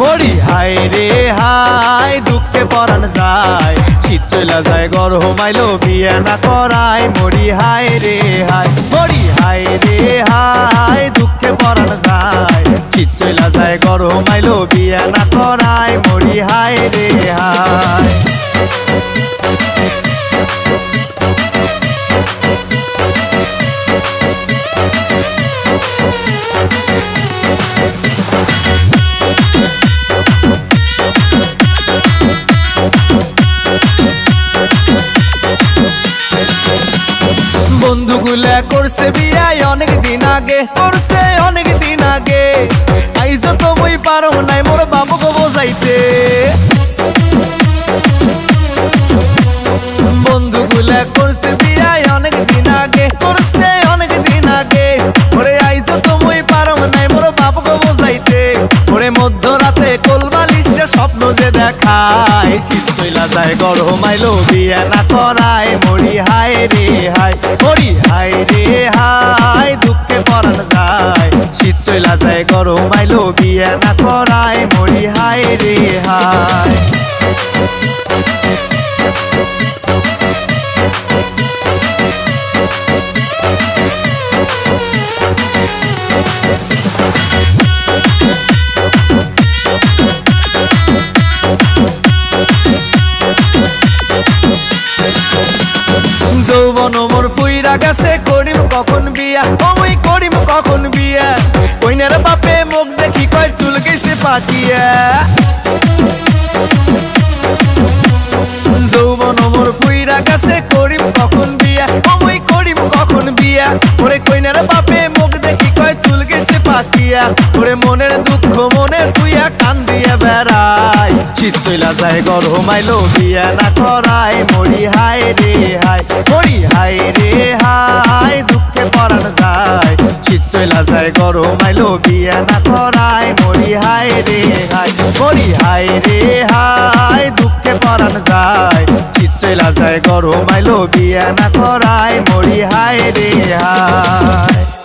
পড়ি হায় রে হায়, দুঃখে পরাণ যায়। শীত চলে যায় গর হোমাইলো বিয়ে না করায়। মরি, হায় রে হাই মরি, হায় রে হায়, দুঃখে পরাণ যায়। শীত চলে যায় গর হোমাইলো বিয়ে না করায়। মরি, হায় রে হায়। বন্ধুগুলা করছে বিয়াই অনেক দিন আগে, করছে অনেক দিন আগে। আইজ তো মুই পারো নাই মোর বাবুকে বোঝাইতে। বন্ধুগুলা করছে বিয়াই অনেক দিন আগে, করছে অনেক দিন আগে। ওরে আইজ তো মুই পারো নাই মোর বাবুকে বোঝাইতে। ওরে মধ্যরাতে কোলবালিশটা স্বপ্ন যে দেখায়, শীত যায় গরম আইলো না করায়, মরি হায় রে হায়, মরি হায় রে হাই দুঃখে পরান যায়। শীত চইলা যায়, গরম আইলো বিয়া না করায়, মরি হাই রে হায়। যৌবন মোর পুইরা গেছে করিম, কখন বিয়া? ওই করিম, কখন বিয়া? কইনার বাপে মুখ দেখি কয় চুল গেছে পাকিয়া। যৌবন মোর পুইরা গেছে করিম, কখন বিয়া? ওই করিম, কখন বিয়া? ওরে পাকিয়া ওরে মনের দুঃখ মনে তুইয়া কান দিয়ে বেড়াই। শীত চইলা যায়, গরম আইলো, বিয়া না করাই। মরি হায় রে হায়, মরি হায় রে হায়, দুঃখে পরাণ যায়। শীত চইলা যায়, গরম আইলো, বিয়া না করাই। মরি হায় রে হায়, মরি হায় রে হায়, দুঃখে পরাণ যায়। শীত চইলা যায়, গরম আইলো, বিয়া না করাই। মরি হায় রে হায়।